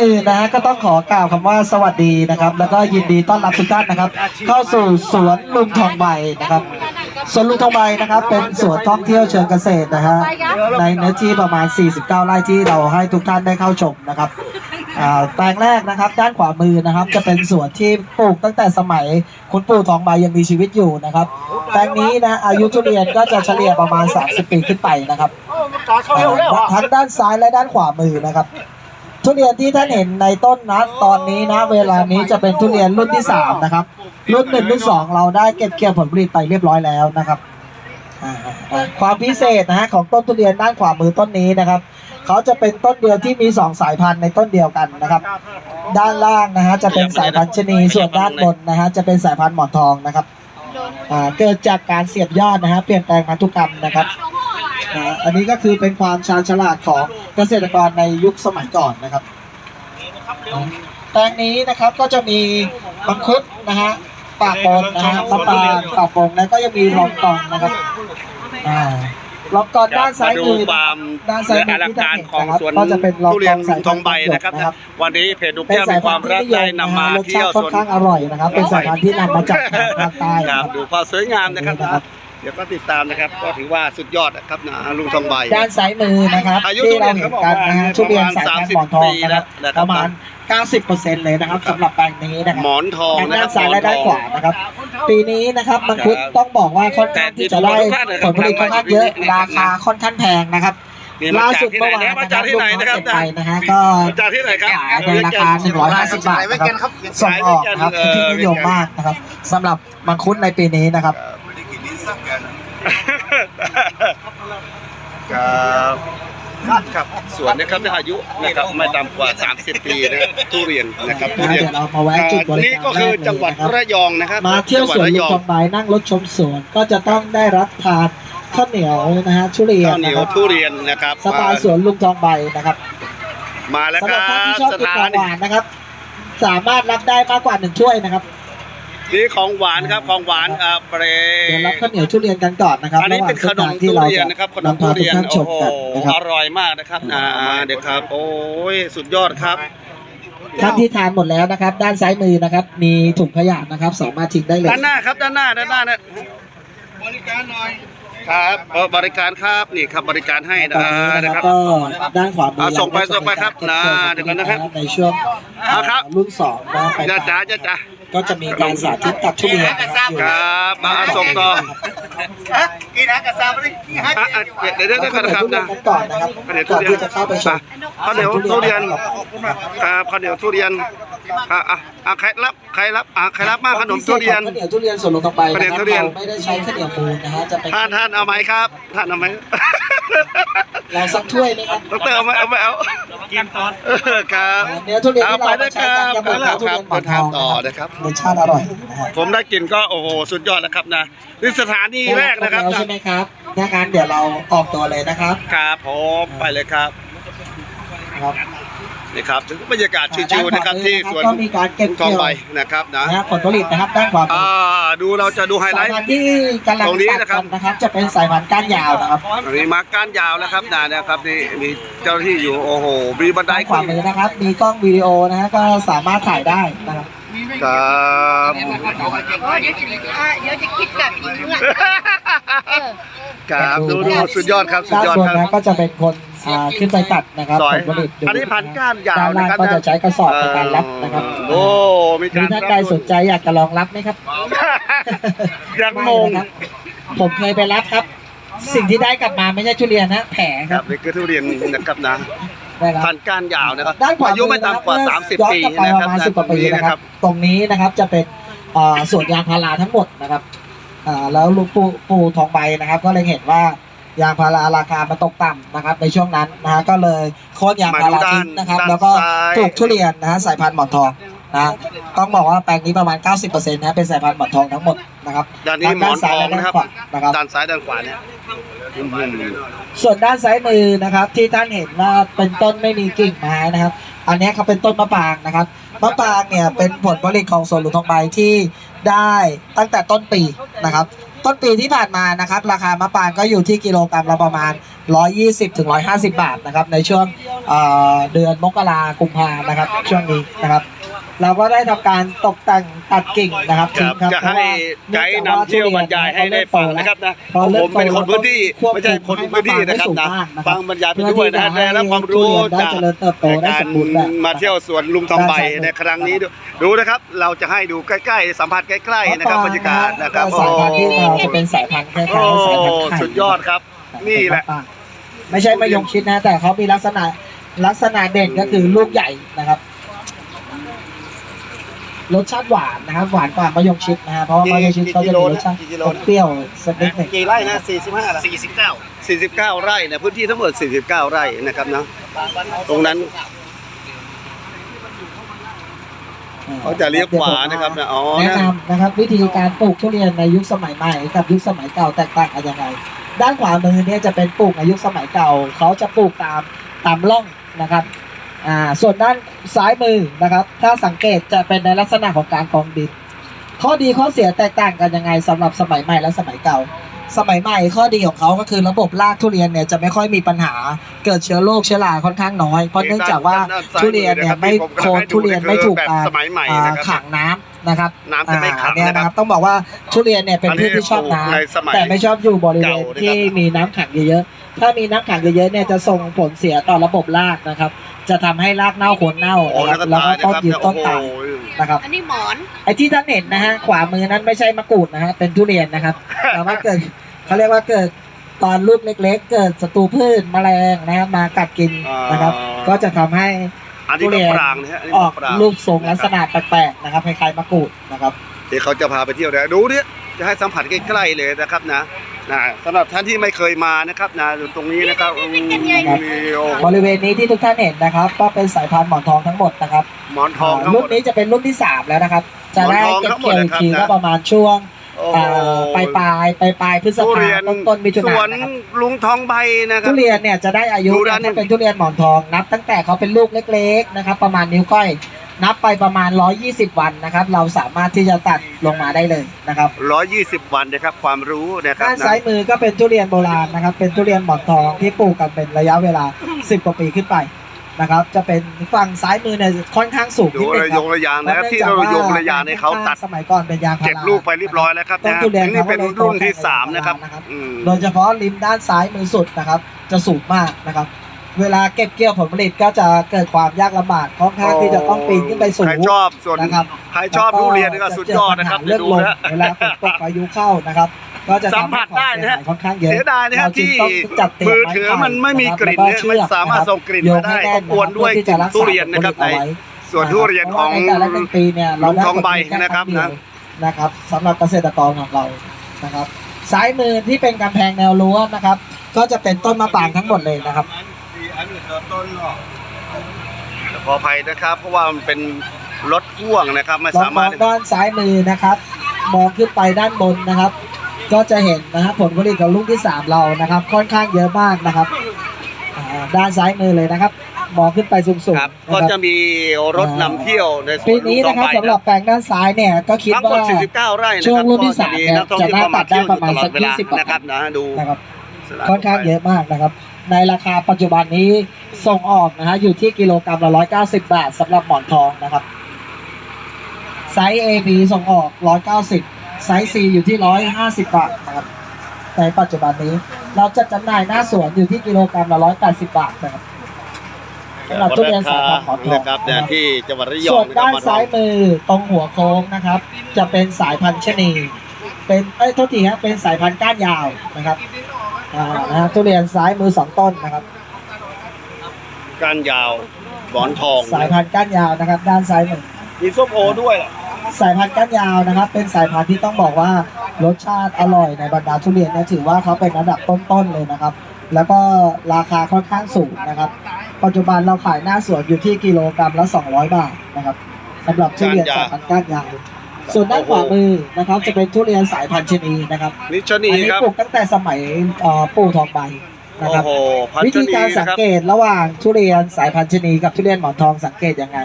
อื่นนะฮะก็ต้องขอกล่าวคำว่าสวัสดีนะครับ แล้วก็ยินดีต้อนรับทุกท่านนะครับ เข้าสู่สวนลุงทองใบนะครับสวนลุงทองใบนะครับ เป็นสวนท่องเที่ยวเชิงเกษตรนะฮะในเนื้อที่ประมาณ 49 ไร่ที่เราให้ทุกท่านได้เข้าชมนะครับแปลงแรกนะครับ ด้านขวามือนะครับ จะเป็นสวนที่ปลูกตั้งแต่สมัยคุณปู่ทองใบยังมีชีวิตอยู่นะครับแปลงนี้นะอายุทุเรียนก็จะเฉลี่ยประมาณ 30 ปีขึ้นไปนะครับทั้งด้านซ้ายและด้านขวามือนะครับ ทุเรียนที่ท่านเห็นในต้นนะตอนนี้นะ เวลานี้จะเป็นทุเรียนรุ่นที่สามนะครับ รุ่นหนึ่งรุ่นสองเราได้เก็บเกี่ยวผลผลิตไปเรียบร้อยแล้วนะครับความพิเศษนะฮะของต้นทุเรียนด้านขวามือต้นนี้นะครับเขาจะเป็นต้นเดียวที่มีสองสายพันธุ์ในต้นเดียวกันนะครับ ด้านล่างนะฮะจะเป็นสายพันธุ์ชนีส่วนด้านบนนะฮะจะเป็นสายพันธุ์หมอนทองนะครับเกิดจากการเสียบยอดนะฮะเปลี่ยนแปลงพันธุกรรมนะครับ นะอันนี้ก็คือเป็นความชาญฉลาดของเกษตรกรในยุคสมัยก่อนนะครับแปลงนี้นะครับก็จะมีมังคุดนะฮะปากปนนะฮะมะปรางปากปงแล้วก็ยังมีลองกองนะครับอ่าลองกองด้านซ้ายมาดูมือความด้านซ้ายมืออลังที่ท่าการนเห็นของนะครับสวนก็จะเป็นลองทุกเรียอนงสายทองใบนะครับนะครับวันนี้เพจดูเป็นแก้วสามียคพัวานมธุ์รักที่นิยได้มนะนำมาฮะรสเที่ชายวติค่สอนวนข้างอร่อยนะครับ เป็นสายพันธุ์ที่นำมาจากทางภาคใต้คนะรับครับดูความสวยงามนะครับนี่นะครับ เดี๋ยวก็ติดตามนะครับ ก็ถือว่าสุดยอดนะครับนะลุงทองใบ ด้านซ้ายมือนะครับอายุที่เราเห็นกันนะฮะทุทุเรีเรียยนนสายพันธุ์หมอนท30องนะครับปีแล้วนะครับ ประมาณ 90%เลยนะครับสำหรับแปลงนี้นะครัหมอนทองทั้งนะคด้ารันบซ้ายและหมด้านอนทของวานะครับ ปีนี้นะครับมังคุดครับต้องบอกว่าค่อนข้างที่จะได้ผลผลิตค่อนข้างเยอะราคาค่อนข้างแพงนะครับนี่มาล่าจากสุดที่ไหนเมื่อวานนะมานะคจารักบที่ลูกไหนค้านะครับเก็บไปนะฮะก็ มาจากที่ไหนครับ ขายในราคา 150 บาทนะครับส่งออกนะครับเป็นที่นิยมมากนะครับสำหรับมังคุดในปีนี้นะครับ ครับครับสวนนะครับอายุนะครับไม่ต่ำกว่า 30 ปีนะครับทุเรียนนะครับทุนะเรียนเดี๋ยวเรามาแวะจุดบรินี่การก็คือแรกเลยจังหวัดนะครับระยองนะครับมาเที่ยวสวนจังหลุดงระทองใบนั่งรถชมสวนก็จะต้องได้รับทานข้าวเหนียวนะฮะทุเรียนข้าวเหนีนะยวครับทุเรียนนะครับสไตล์สวนลุงทองใบนะครับ มาแล้วสำคหรัรับบท่านที่ชอบสกินถาของนีหวานนะครับ สามารถรับได้มากกว่าหนึ่งถ้วยนะครับ นี่ของหวานครับของหวานอ่าเปรเดี๋ยวรับข้าวเหนียวทุเรียนกันก่อนนะครับอันนี้เป็นขนมที่ทุเราเรียนจะนะครับขนมนำทุพาทุเรีกยนท่านชโอ้มโหกันนะครับอร่อยมากนะครับอ่าเดี๋ยวครับ โอ้ยสุดยอดครับท่านที่ทานหมดแล้วนะครับ ด้านซ้ายมือนะครับ มีถุงขยะนะครับ สามารถทิ้งได้เลยด้านหน้าครับด้านหน้าด้านหน้านะบริการหน่อยครับเออบริการครับนี่ครับบริการให้ตอนนี้นะนะคครัรับบก็ด้านขวามือเอาส่งไปเราก็ส่งไปครับจะมีการนะเดี๋ยวก่อนนะครับในช่วงเอาครับรุ่นสองนะไปจ้าจ้าจ้าจ้า ก็จะมีการสาธิตตัดทุเรียนนะครับอยู่ครับมาเอาส่งต่อกินนะกระซาบเลยอะอะเดี๋ยวเดี๋ยวเดี๋ยวข้าวเหนีคยวรับทุเรียนะนกันก่อนนะครับข้าวเหนียวทุก่อนเรียน ที่จะเข้าไปชม ข้าวเหนียวทุเรียนครับข้าวเหนียวทุเรียนอะอะอะใครรับใครรับอะใครรับมากขนมทุเรียน ข้าวเหนียวทุเรียนส่วนลงต่อไปข้าวเหนีนะยวคทุรับเรียนเราไม่ได้ใช้ข้าวเหนียวมูลนะฮะจะเป็นท่านท่านเอาไหมครับท่านเอาไหม เราสักถ้วยไหมครับดอกเตอรเอาไหมเอาไหมเอากินตอนครับเนื้อทุเรียนเอาที่ไปเรานะใช้คกันรับจะเป็นครับทุคเรีรัยบนหมอนทองต่อนะนะคครับรับรสชาติอร่อยนะฮะผมได้กินก็โอ้โหสุดยอดแล้วครับนะนี่สถานีแรกนะครับแล้วใช่ไหมครับถ้างั้นเดี๋ยวเราออกตัวเลยนะครับ ครับผมไปเลยครับครับ นี่ครับถึงบรรยากาศชิวๆนะครับที่สวนก็มีการเก็บทองเกี่ยวใบนะครับนะนะฮะผลผลิตนะครับด้านขวามือ่าอดูเราจะดูไฮไลสายท์พันธุ์ที่กำลังตรงนี้ตัดนะครับกันนะครับ จะเป็นสายพันธุ์ก้านยาวนะครับอันนี้มาก้านยาวแล้วครับนะนะครับนี่มีเจ้าหน้าที่อยู่โอ้โหมีบันไดด้านขวามือนะครับ มีกล้องวิดีโอนะฮะก็สามารถถ่ายได้นะครับ ครับเดี๋ยวจะเดี๋ยวจะคิดกลับอีกอะครับดูดูสุดยอดครับสุดด้านยอดบนครับ นะก็จะเป็นคนอ่าขึ้นไปตัดนะครับสอยผลผลิตดูอันนี้พันธุ์ก้านยาวด้านล่างนะครับ ก็จะใช้กระสอบในการรับนะครับโอ้มีมีการท่านใดสนใจอยากจะลองรับไหมครับ ยังงงไม่นะครับผมเคยไปรับครับ สิ่งที่ได้กลับมาไม่ใช่ทุเรียนนะแผลคครัรับบนี่คือทุเรียนนะครับนะได้รับ พันธุ์ก้านยาวนะครับด้านขวาอายุไม่ต่ำกว่ามือนะครับ30 ปีย้อนกลับไปนะคประรับมาณสิบกว่าปีตรงนี้นะนะคครัรับบตรงนี้นะครับจะเป็นอ่าสวนยางพาราทั้งหมดนะครับอ่าแล้วลูกปูปูทองใบนะครับ ก็เลยเห็นว่ายางพาราราคามันตกต่ำนะครับ ในช่วงนั้นนะฮะก็เลยโค่นยางพาราทิ้งนะครับ มาดูด้านแล้วก็ด้านซ้าย ปลูกทุเรียนนะฮะสายพันธุ์หมอนทองนะต้องบอกว่าแปลงนี้ประมาณ 90%นะเป็นสายพันธุ์หมอนทองทั้งหมดนะครับด้านนี้หมอนทองนะครับ ด้านซ้ายและด้านขวานะครับด้านซ้ายด้านขวาเนี่ยอืม ส่วนด้านซ้ายมือนะครับ ที่ท่านเห็นว่าเป็นต้นไม่มีกิ่งไม้นะครับ อันนี้เขาเป็นต้นมะปรางนะครับมะปรางเนี่ยเป็นผลผลิตของสวนหลวงทองใบที่ได้ตั้งแต่ต้นปีนะครับ ต้นปีที่ผ่านมานะครับ ราคามะปรางก็อยู่ที่กิโลกรัมละประมาณ 120ถึง150 บาทนะครับ ในช่วงเเดือนมกรากุมภานะครับ ช่วงนี้นะครับ เราก็ได้ทำการตกแต่งตัดกิ่งนะครับครับทิ้งจะให้ไกด์นำเที่ยวบรรยายให้ได้ฟังนะครับนะพอเริ่ผมเป็นคนพื้นที่ควบไม่ใช่คนพื้นที่นะครับนะให้มะปรางให้สูงมากนะครับฟังบรรยายไปด้วยนะฮะได้รับความรู้ได้จากเจริญเติบโตได้กาสรมบูรณ์แบบมาเที่ยวสวนลุงทองใบได้ครับในครั้งนี้ดูดูนะครับ เราจะให้ดูใกล้ๆ สัมผัสใกล้ๆนะครับบรรยากาศนะครับสายพันธุ์ที่เราจะเป็นสายพันธุ์คล้ายโอ้ๆสายพันธุ์ไข่สุดยอดครับ นี่แหละ ไม่ใช่มะยงชิดนะ แต่เขามีลักษณะลักษณะเด่นก็คือลูกใหญ่นะครับ รสชาติหวานนะครับ หวานกว่ามะยงชิดนะฮะเพราะว่ามะยงชิดเขาจะมีรสชาติกี่กิโลนะเปรี้ยวสักนิดหนึ่งกี่ไร่นะ45ละ49 49 ไร่นะพื้นที่ทั้งหมด 49 ไร่นะครับนะตรงนั้นเขาจะเลี้ยวขวานะครับนะอ๋อแนะนำนะครับ วิธีการปลูกทุเรียนในยุคสมัยใหม่กับยุคสมัยเก่าแตกต่างกันยังไงด้านขวามือเนี่ยจะเป็นปลูกในยุคสมัยเก่า เขาจะปลูกตามตามร่องนะครับ อ่าส่วนด้านซ้ายมือนะครับ ถ้าสังเกตจะเป็นในลักษณะของการกองดิน ข้อดีข้อเสียแตกต่างกันยังไงสำหรับสมัยใหม่และสมัยเก่า สมัยใหม่ข้อดีของเขาก็คือระบบรากทุเรียนเนี่ยจะไม่ค่อยมีปัญหาเกิดเชื้อโรคเชื้อราค่อนข้างน้อย เพราะเนื่องจากว่าทุเรียนเนี่ยไม่โคนทุเรียนไม่ถูกแบบการสมัยใหม่อ่านะครับขังน้ำนะครับน้ำจะไม่ขังอ่าเนี่ยนะนะคครัรับบต้องบอกว่าทุเรียนเนี่ยเป็นพืชที่ชอบน้อันนี้ปลูกในสมัยำแต่ไม่ชอบอยู่บริเวณเก่านะครับที่มีน้ำขังเยอะๆ ถ้ามีน้ำขังเยอะๆเนี่ยจะส่งผลเสียต่อระบบรากนะครับ จะทำให้รากเน่าโคนเน่าโอ้นะคแล้รัวบก็แล้วตาก็ยนะต้คนรับยืนเนี่ยต้โอ้นโหตายนะครับ อันนี้หมอน ไอ้ที่ท่านเห็นนะฮะขวามือนั้นไม่ใช่มะกรูดนะฮะเป็นทุเรียนนะครับ แต่ว่าเกิดเขาเรียกว่าเกิดตอนลูกเล็ก ๆ เกิดศัตรูพืชแมลงนะครับมากัดกินนะครับ ก็จะทำให้อันนี้ทุเรีก็ยนปรางนะฮะอันนี้ออกปรางรูปทรงลักษณะแปลกๆนะครับคล้ายๆมะกรูดนะครับ เดี๋ยวเขาจะพาไปเที่ยวนะดูเนี่ยจะให้สัมผัสใกล้ๆเลยนะครับนะ นะสำหรับท่านที่ไม่เคยมานะครับนะอยู่ตรงนี้นะครับโอ้โหโอ้โหบริเวณนี้ที่ทุกท่านเห็นนะครับ ก็เป็นสายพันธุ์หมอนทองทั้งหมดนะครับหมอนทองทั้งหมรุ่ดนนี้จะเป็นรุ่นที่สามแล้วนะครับ จะได้หมอนทองเก็บทั้งหมดเกี่ยวอีกทีนะครับก็ประมาณช่วงโอ้อ่าปลายปลายปลายปลายพฤษทุภาเรียนต้นต้นมิถุสนาวนนะครับลุงทองใบนะครัทุบ เรียนเนี่ยจะได้อายุดูเนี่ยด้านถ้าเป็นทุเรียนหมอนทองนับตั้งแต่เขาเป็นลูกเล็ก ๆนะครับ ประมาณนิ้วก้อย นับไปประมาณ 120 วันนะครับ เราสามารถที่จะตัดลงมาได้เลยนะครับร้อยยี่สิบวันนะครับความรู้นะครับด้านนะซ้ายมือก็เป็นทุเรียนโบราณนะครับ เป็นทุเรียนหมอนทองที่ปลูกกันเป็นระยะเวลา 10 กว่าปีขึ้นไปนะครับ จะเป็นฝั่งซ้ายมือเนี่ยค่อนข้างสูงดูนิดนึระงคยรับงระยางนะครับที่เรายงระยางในเขาตัดสมัยก่อนเป็นยางพาราเก็บลูกไปเรียบร้อยแล้วครับต้นนะทุเรียนนี่เป็นเขาก็เลยรุ่นที่โตสามนะครับนะครับอืมโดยเฉพาะริมด้านซ้ายมือสุดนะครับ จะสูงมากนะครับ เวลาเก็บเกี่ยวผลผลิตก็จะเกิดความยากลำบากค่อนข้างที่จะต้องปีนขึ้นไปสูงใครชอบส่วนนะครับใครชอบทุเรียนนี่ก็สุดยอดนะครับเรื่องดูลมนะเวลาฝนตกพายุเข้านะครับ ก็จะสัมทำผัให้สของได้เสียนะหายค่อนข้างเยอะเสียดายนะครับเราจึที่งต้องจัดเตรียมือไถือมันไม่มีกลิ่นแวเนี่ยมันเชือกสามารถส่งกลิ่นโยมางได้ให้แน่ก็กวนด้วยเพื่อที่จะรักษาทุเรียนนะครับผลในผลิตเอาไว้ส่วนทุเรียนของเพราะว่าในแต่ละหนึ่งปีเนี่ยเราได้ลุงทองใบผลผลิตแนะครับงเดียวนะนะครับสำหรับเกษตรกรของเรานะครับ ซ้ายมือที่เป็นกำแพงแนวรั้วนะครับ ก็จะเป็นต้นมะปรางทั้งหมดเลยนะครับ ขออภัยนะครับ เพราะว่ามันเป็นรถพ่วงนะครับไม่ลองสามมารอถงด้านซ้ายมือนะครับ มองขึ้นไปด้านบนนะครับ ก็จะเห็นนะครับผลผลิตของลูกที่สามเรานะครับ ค่อนข้างเยอะมากนะครับอ่าด้านซ้ายมือเลยนะครับ มองขึ้นไปสูงครับๆนะก็คจะรับมีรถนำเที่ยวในสปีวนลุนี้งทอนะงครับใบสำหรับแปลงด้านซ้ายเนี่ยก็คิดทั้งหมว่า ด 49 ไร่นะช่วคงรับรุ่นที่ก็จะมีสามเนี่ยนักท่องเที่ยวจะน่ามาตัดได้เที่ยวอยู่ตลอดประมาณสักเวลา20กว่านะครับนะดู นะครับ ค่อนข้างเยอะมากนะครับ ในราคาปัจจุบันนี้ส่งออกนะฮะอยู่ที่กิโลกรัมละ 190 บาทสำหรับหมอนทองนะครับไซส์ A B ส่งออก 190 ไซส์ C อยู่ที่ 150 บาทนะครับในปัจจุบันนี้เราจะจำหน่ายหน้าสวนอยู่ที่กิโลกรัมละ 180 บาทนะครับสำหรับทุเรียนสายพันธุ์หมอนทองนะครับเนี่ยนะครับที่จังหวัดระยอส่วงนนะครับด้านมาลอซ้างยมือตรงหัวโค้งนะครับ จะเป็นสายพันธุ์ชะนี เป็นเอ้ยโทษทีครับเป็นสายพันธุ์ก้านยาวนะครับ อ่านะฮะทุเรียนซ้ายมือสองต้นนะครับ ก้านยาวหมอนทองสายพันธุ์ก้านยาวนะครับ ด้านซ้ายมือมีส้มโอด้วยเหรอสายพันธุ์ก้านยาวนะครับ เป็นสายพันธุ์ที่ต้องบอกว่ารสชาติอร่อยในบรรดาทุเรียนเนี่ยถือว่าเขาเป็นระดับต้นๆเลยนะครับ แล้วก็ราคาค่อนข้างสูงนะครับ ปัจจุบันเราขายหน้าสวนอยู่ที่กิโลกรัมละ 200 บาทนะครับสำหรับทุเรียนสายพันธุ์ก้านยาว ส่วนด้านขวามือนะครับ จะเป็นทุเรียนสายพันธุ์ชะนีนะครับนิชนีอันนี้ครับปลูกตั้งแต่สมัยเอ่อปู่ทองใบนะโอ้ครับ โหพัวิชธีนีการสันะงครับ เกตระหว่างทุเรียนสายพันธุ์ชะนีกับทุเรียนหมอนทองสังเกตยังไง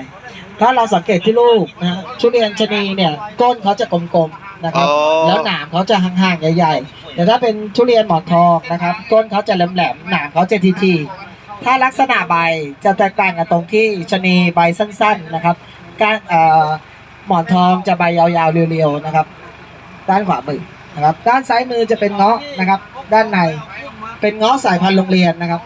ถ้าเราสังเกตที่ลูกนะฮะทุเรียนชะนีเนี่ยก้นเขาจะกลมๆนะครับ อ๋อ แล้วหนามเขาจะห่างๆใหญ่ๆแต่ถ้าเป็นทุเรียนหมอนทองนะครับ ก้นเขาจะแหลมๆหนามเขาจะทีๆถ้าลักษณะใบจะแตกต่างกันตรงที่ชะนีใบสั้น ๆนะครับก้านเอ่อ หมอนทองจะใบยาวๆเรียวๆนะครับ ด้านขวามือนะครับ ด้านซ้ายมือจะเป็นเงาะนะครับ ด้านในเป็นเงาะสายพันธุ์โรงเรียนนะครับ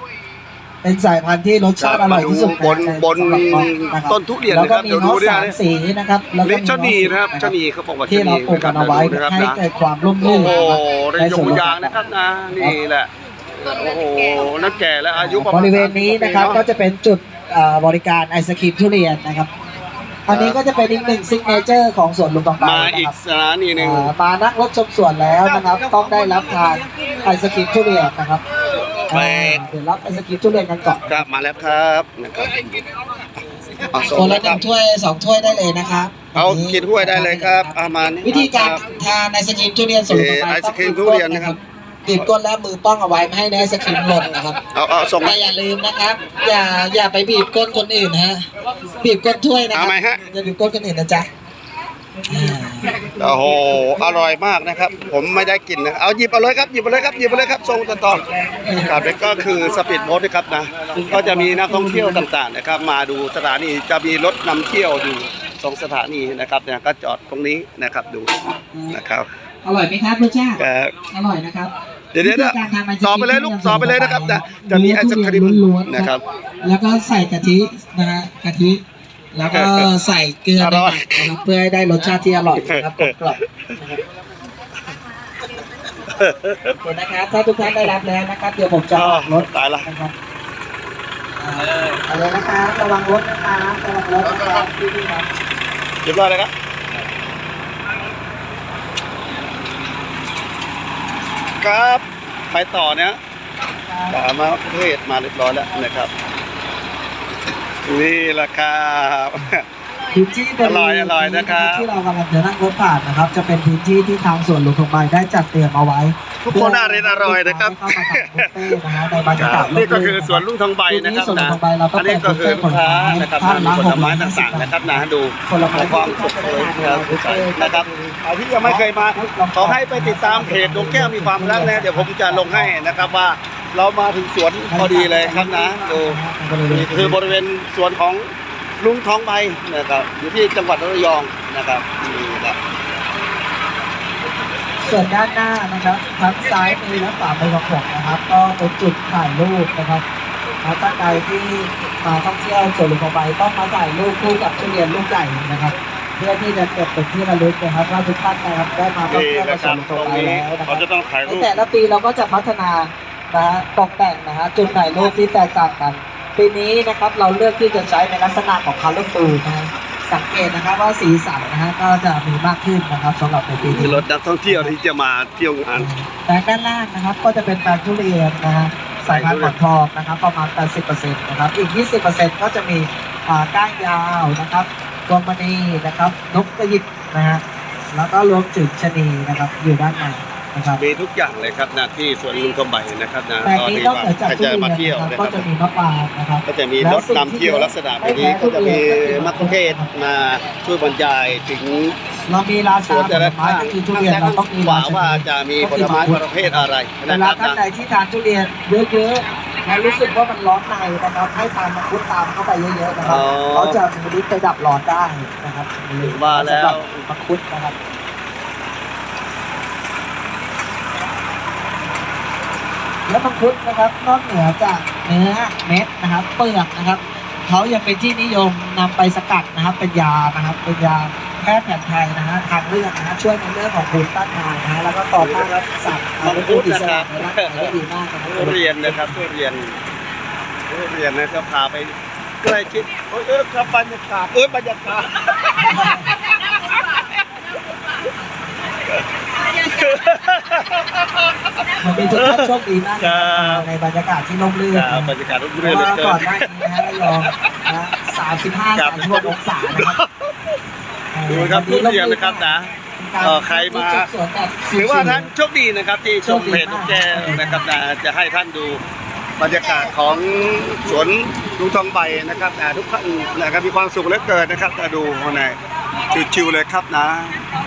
เป็นสายพันธุ์ที่รสชาติอร่อยที่สุดบนบนสำหรับเงาะะครับต้นทุเรียนแล้วนะก็ครับมีเดี๋ยวดูเงาะด้วยสามนะสีนะครับแล้วก็ลิมีชนีนะครับเงาะชนีเขาบอกว่าชที่นีเราปลูกกันเอาไว้นะครับให้นะเกิดความร่มโอ้รื่นโหนะครับในยงยางนะครับนะนี่แหละโอ้โหนักแก่แล้วอายุประมาณบริเวณนี้นะครับ30ปีก็จะเป็นจุดเอ่อบริการไอศครีมทุเรียนนะครับ อันนี้ก็จะเป็นอีกหนึ่งซิกเนเจอร์ของสวนลุงตองไปมานะอีคกรับสถานีหนึ่งอ่ามานั่งรถชมสวนแล้วนะครับ ต้องได้รับทานไอศครีมทุเรียนนะครับแปลกอ่าเดี๋ยวรับไอศครีมทุเรียนกันก่อนครับมาแล้วครับนะครับเอาส่งคนละนะหครันึ่บงถ้วยสองถ้วยได้เลยนะครับเอากินถ้วยได้เลยครับเอามานี่วิธีการคบทานไอศครีมทุเรียนสวนลุงตองไปเอ่อไอศกรีมทุเรียนนะครับ บีบก้นแล้วมือป้องเอาไว้ไม่ให้ไอศครีมหล่นนะครับ เอาเอาส่งแต่อย่าลืมนะครับ อย่าอย่าไปบีบก้นคนอื่นฮะ บีบก้นถ้วยนะคเอารับไหมฮะ อย่าบีบก้นคนอื่นนะจ๊ะอ่าโอ้โห อร่อยมากนะครับ ผมไม่ได้กินนะ เอาหยิบเอาเลยครับ หยิบเอาเลยครับ หยิบเอาเลยครับส่งต่อต่อครับแล้วก็คือสปีดโบ๊ทนะครับนะ ก็จะมีนักท่องเที่ยวต่างๆนะครับ มาดูสถานี จะมีรถนำเที่ยวอยู่สองสถานีนะครับเนี่ยก็จอดตรงนี้นะครับดูนะครับ อร่อยไหมครับรสชาติก็อร่อยนะครับเดี๋ยวเดี๋ยวเดี๋ยววิธีการทำไอศกรีมต่อไปเลยลูกต่อไปเลยนะครับนะจะมีไอศกรีมล้วนๆนะครับ แล้วก็ใส่กะทินะฮะกะทิ แล้วก็ใส่เกลืออร่อย ไปหน่อยนะครับเพื่อให้ได้รสชาติที่อร่อยนะครับกลมกล่อมนะครับโอเคนะครับถ้าทุกท่านได้รับแล้วนะครับ เดี๋ยวผมจะออกรถ ตายละ นะครับอ่าเอาเลยนะครับระวังรถนะครับระวังรถนะครับพี่ๆครับเรียบร้อยเลยครับ ครับไปต่อเนี้ยตามาระเทศมาเรียบร้อยแล้วนะครับ นี่แหละครับ พื้นที่บริเวณอร่อยอร่อยนะครับ ที่เรากำลังจะนั่งรถผ่านนะครับ จะเป็นพื้นที่ที่ทางสวนหลวงทองใบได้จัดเตรียมเอาไว้ทุกคนอร่อยอร่อยนะครับเข้ามาทานบุฟเฟ่ต์นะฮะในบรรยากาศนี่ก็คือสวนลุงทองใบนะครับสวนลุนะงทองใบเราก็อันนี้ก็คือลูกค้านะครับท่านมีละผลไม้หกร้อยห้าสิบต่างๆนะครับนะดูผลไม้ความสดสวยนะครับนะครับเอาที่ยังไม่เคยมาขอให้ไปติดตามเพจดวงแก้วมีความรักนะเดี๋ยวผมจะลงให้นะครับว่าเรามาถึงสวนพอดีเลยครับนะดูนี่คือบริเวณสวนของ ลุงทองใบนะครับอยู่ที่จังหวัดระยองนะครับนี่แหละส่วนด้านหน้านะครับทั้งซ้ายมือและขวามือของผมนะครับ ก็เป็นจุดถ่ายรูปนะครับถ้าใครที่มาท่องเที่ยวสวนหลวงทองใบต้องมาถ่ายรูปคู่กับทุเรียนลูกใหญ่นะครับ เพื่อที่จะเก็บเป็นที่ระลึกนะครับว่าทุกท่านนะครับได้มาท่องนี่เที่ยวนะมาคสวรันบหลวงทตอรงงใบนี้แล้วนะคเขารับ จะต้องถ่ายในรูป แต่ละปีเราก็จะพัฒนานะฮะตกแต่งนะฮะจุดถ่ายรูปที่แตกต่างกัน ปีนี้นะครับเราเลือกที่จะใช้ในลักษณะของ colorful นะฮะสังเกตนะครับว่าสีสันนะฮะก็จะมีมากขึ้นนะครับสำหรับในปีคือนี้รถนักท่องเที่ยวที่จะมาเที่ยวงานแต่ด้านล่างนะครับก็จะเป็นแปลงทุเรียนนะฮะสายพันธุ์หมอนทองนะครับประมาณ 80%นะครับอีก 20%ก็จะมีอ่าก้านยาวนะครับดวงมณีนะครับนกกระยิบนะฮะแล้วก็รวมถึงชะนีนะครับอยู่ด้านใน นะครับมีทุกอย่างเลยครับนะที่สวนลุงกำไบนะครับนะแปลงตอนนี้นี้นอกว่าเหนือจากใครทุจะเรียนมานะเที่ยวครับนะคก็รับจะมีมะปรางนะครับก็จะมีรถนำเที่ยวลักษณะแบบนี้ก็จะมีมักคุเทศก์มาช่วยบรรยายถึง เรามีราสชาวนผแต่ลละไม้ภาคก็คือทุเรียนเราต้องมีว่าราชาว่าจะมีผลไม้ประเภทอะไรเวนะคลารับท่านนะใดที่ทานทุเรียนเยอะๆแล้วรู้สึกว่ามันร้อนในนะครับ ให้ทานมังคุดตามเข้าไปเยอะๆนะครับเขาจะถึงฤทธิ์ไปดับร้อนได้นะครับว่าแล้วสำหรับมังคุดนะครับ แล้วมังคุดนะครับ นอกเหนือจากเนื้อเม็ดนะครับ เปลือกนะครับเขายังเป็นที่นิยมนำไปสกัดนะครับ เป็นยานะครับ เป็นยาแพทย์แผนไทยนะฮะทางเลือกนะฮะช่วยในเรื่องของภูมิต้านทานนะฮะแล้วก็ต่อต้านรักสัตว์มังคุดนะครับในร่างกายได้ดีมากนะครับทุเรียนนะครับทุเรียนทุเรียนนะครับพาไปใกล้ชิดโอ้ยเออครับบรรยากาศเอ้ยบรรยากาศ มันเป็นทุกท่านโชคดีมากนะคครัรับบในบรรยากาศที่ร่มรื่นครันะบบรรยากาศร่มเพรื่นราะเหลือว่าเกิก่อนนหน้านี้นะฮะระยองนะสามสิบห้าครัสาบ มสิบหกองศานะครับดูครับทุเรียนนะครับนะ เอ่อใครมาหรือว่าท่านโชคดีนะครับที่ชมเพจลูกแก้วนะครับนะจะให้ท่านดูบรรยากาศของสวนลุงทองใบนะครับนะทุกท่านนะครับมีความสุขเหลือเกินนะครับจะดูข้างในชิวๆเลยครับนะ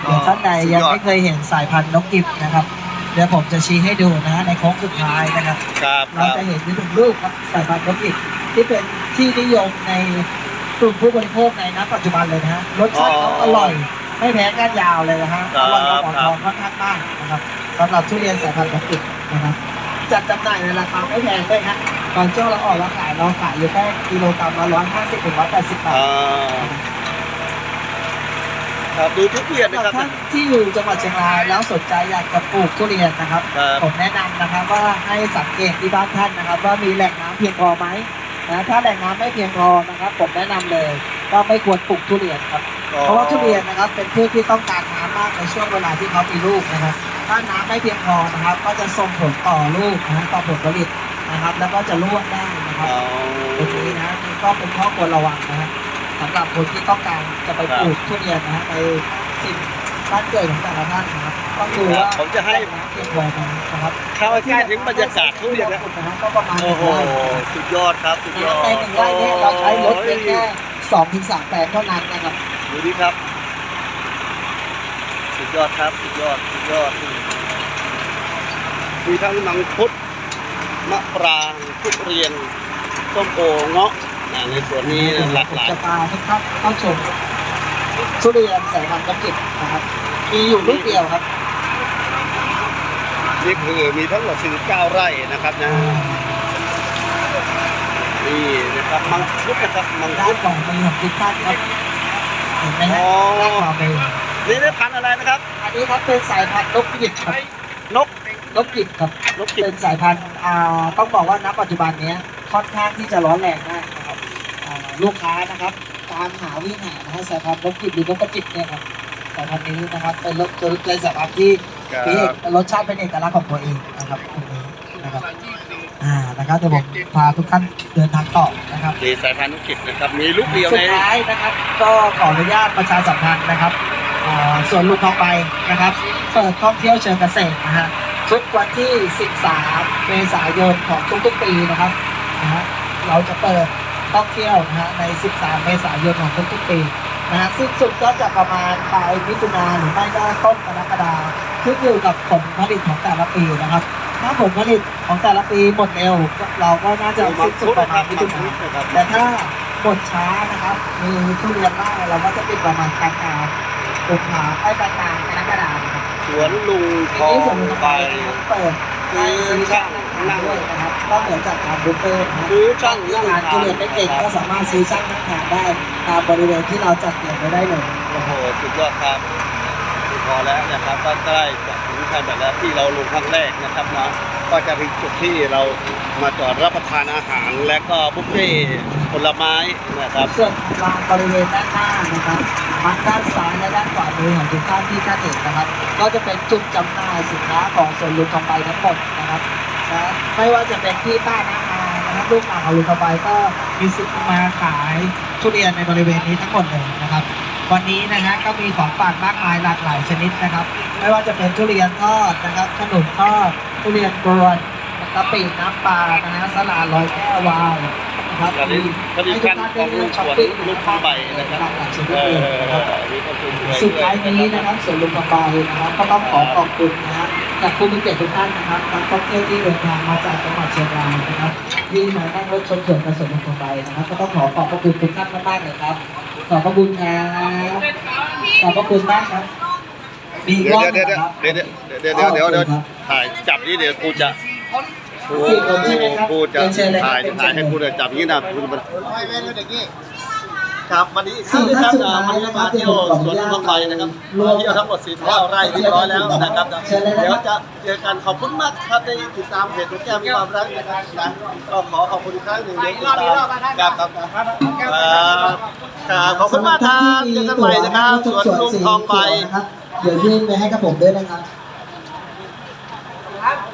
คเดี๋ยวท่านใดยังไม่เคยเห็นสายพันธุ์นกกิบนะครับ เดี๋ยวผมจะชี้ให้ดูนะฮะในโค้งสุดท้ายนะครับ ครับคเรารับ จะเห็นอยู่หนึ่งลูกครับสายพันธุ์นกกิบที่เป็นที่นิยมในกลุ่มผู้บริโภคในณปัจจุบันเลยนะฮะรสชาติเขาอร่อย ไม่แพ้ก้านยาวเลยนะฮะอร่อยกว่าหมอนทองค่อนข้างมากนะครับสำหรับทุเรียนสายพันธุ์นกกิบนะครับจัดจำหน่ายในราคาไม่แพงด้วยฮะตอนช่วงเราออกเราขายเราขายอยู่แค่กิโลกรัมละร้อยห้าสิบถึงร้อยแปดสิบบาท อ่า ครับดูทุกเรียนนะสำหครัรับบท่านที่อยู่จังหวัดเชียงรายแล้วสนใจอยากจะปลูกทุเรียนนะครับ ครับ ผมแนะนำนะครับว่าให้สังเกตที่บ้านท่านนะครับ ว่ามีแหล่งน้ำเพียงพอไหมนะถ้าแหล่งน้ำไม่เพียงพอนะครับ ผมแนะนำเลยก็ไม่ควรปลูกทุเรียนครับ เพราะว่าทุเรียนนะครับเป็นพืชที่ต้องการน้ำมากในช่วงเวลาที่เขามีลูกนะครับ ถ้าน้ำไม่เพียงพอนะครับ ก็จะส่งผลต่อลูกนะต่อผลผลิตนะครับ แล้วก็จะร่วงได้นะครับอ๋อตรงนี้นะนี่ก็เป็นข้อควรระวังนะฮะ สำหรับคนที่ต้องการจะไปปลูกทุเรียนนะฮะในสิ่งบ้านเกิดของแต่ละท่านนะครับต้องดูว่าผมจะให้ น้ำเพียงพอไหมนะครับเข้าใกล้ถึงบรรยากาศทุเรียนนะนะฮะก็ประมาณหโอ้นึ่งโห ไร่สุดยอดครับ สุดยอดน้ำในหนึ่งไร่เนี่ยเราใช้รถเพียงแค่สองถึงสามแปลงเท่านั้นนะครับดูดิครับ สุดยอดครับ สุดยอด สุดยอด มีทั้งมังคุด มะปรางทุเรียน ส้มโอเงาะ อ่าในส่วนนี้หลากหลายจะพาทุกท่านเข้าชมทุเรียนสายพันธุ์กำกิบนะครับ มีอยู่ลูกเดียวครับ นี่คือมีทั้งหมด 49 ไร่นะครับนะนี่นะครับมังคุดนะครับมังด้าคุนดของมือของทุกท่านครับเห็นไหมฮะอ๋อด้านขวามือนี่ได้พันธุ์อะไรนะครับ อันนี้ครับเป็นสายพันธุ์นกหยิบครับนกนกหยิบครับ นกกิบเป็นสายพันธุ์อ่าต้องบอกว่าณปัจจุบันเนี้ยค่อนข้างที่จะร้อนแรงมากนะครับอ่า ลูกค้านะครับ ตามหาวิ่งหานะฮะสายพันธุ์นกหยิบหรือนกกระจิบเนี่ยครับสายพันธุ์นี้นะครับเป็นรสเป็นสายพันธุ์ที่ครับมีเอกรสชาติเป็นเอกลักษณ์ของตัวเองนะครับตรงนี้นะครับอ่านะครับเดี๋ยวผมพาทุกท่านเดินทางต่อนะครับนี่สายพันธุ์นกกิบนะครับมีลูกเดียวสุในดท้ายนะครับ ก็ขออนุญาตประชาสัมพันธ์นะครับอ่าส่วนลุงทองใบนะครับเปิดท่องเที่ยวเชิงเกษตรนะฮะทุกวันที่ 13 เมษายนของทุกๆปีนะครับนะฮะเราจะเปิด ท่องเที่ยวนะฮะใน 13 เมษายนของทุกๆปีนะฮะสิ้นสุดก็จะประมาณปลายมิถุนาหรือไม่ก็ต้นกรกฎาคมขึ้นอยู่กับผลผลิตของแต่ละปีนะครับ ถ้าผลผลิตของแต่ละปีหมดเร็วเราก็น่าจะมังสิ้นสุคุดดประนะคมารัณบมิมัถุงนาคุดนะครับแต่ถ้าหมดช้านะครับ มีทุเรียนได้เราก็จะปิดประมาณกลางกลางกุมภาไอ้กลางกลางกรกฎาคมครับสวนลุงททีอนี้งส่วนลงไปไปนะครับเปิดให้ซื้อช่าง นั่งทานด้วยนะครับก็เหมือนจากทานบุฟเฟ่ต์นะครับซื้อช่างที่นั่งทานทุเรียนไม่เก่งก็สามารถซื้อช่างนั่งทานได้ตามบริเวณที่เราจัดเตรียมไว้ได้เลยโอ้โหสุดยอดครับพอแล้วนะครับก็ได้จากถึงขั้นแบบแล้วที่เราลงครั้งแรกนะครับนะก็จะถึงจุดที่เรามาจอดรับประทานอาหาร และก็บุฟเฟ่ต์ผลไม้นะครับส่วนลานบริเวณด้านหน้านะครับทั้งด้านซ้ายและด้านขวามือของทุกท่านที่ท่านเห็นนะครับ ก็จะเป็นจุดจำหน่ายสินค้าของสวนลุงทองใบทั้งหมดนะครับ นะไม่ว่าจะเป็นที่ป้านาอานะครับลูกหลานของลุงทองใบก็มีสิทธิ์มาขายทุเรียนในบริเวณนี้ทั้งหมดเลยนะครับ วันนี้นะฮะก็มีของฝากมากมายหลากหลายชนิดนะครับ ไม่ว่าจะเป็นทุเรียนทอดนะครับขนมทอดทุเรียนกวนกะปิน้ำปลานะฮะสลาลอยแก้ววายนะครับอันนี้ผลิตภัณฑ์ของลุงสวนลุงทองใบนะครับหลากหลายชนิเอดเลยอนะครับมีคนสวยๆสุดด้วยท้ายนี้นะครับส่วนลุงกำบายนะครับก็ต้องขอขอบคุณนะฮะ จากผู้มีเกียรติทุกท่านนะครับนักท่องเที่ยวที่เดินทางมาจากจังหวัดเชียงรายนะครับที่มานั่งรถชมสวนกระสวนลุงกำบายนะครับ ก็ต้องขอขอบพระคุณทุกท่านมากๆเลยครับ ขอบพระคุณครับขอบพระคุณมากครับมีอีกเดี๋รยวอบหเดี๋นึยวงเดี๋ยวนะครับเดี๋ยวเดี๋ยวเดี๋ยวเดี๋ยวเดี๋ยวเดี๋ยวถ่ายจับนี่เดี๋ยวกูจะกูสี่คนใช่ไหมครับกูจะเรียนเชิญเลยครับถ่ายเรียนเชิญถ่ายให้กูเดี๋ยวจับอย่างนี้นะกูจะมา ครับวันนี้ครับนะครับอ่าวันนี้มาเที่ยวสวนทองใบนะครับมาเที่ยวทั้งหมด49ไร่เรียบร้อยแล้วนะครับเชิญเลยนะครับเดี๋ยวจะเจอกันขอบคุณมากครับได้ติดตามเพจของแก้วมีความรักนะครับนะก็ขอขอบคุณอีกครั้งหนึ่งที่ติดตามครับครับครับครับขอบคุณมากครับเจอกันใหม่นะครับสวนลุงทองใบนะครับเดี๋ยวยื่นไปให้กับผมด้วยนะครับ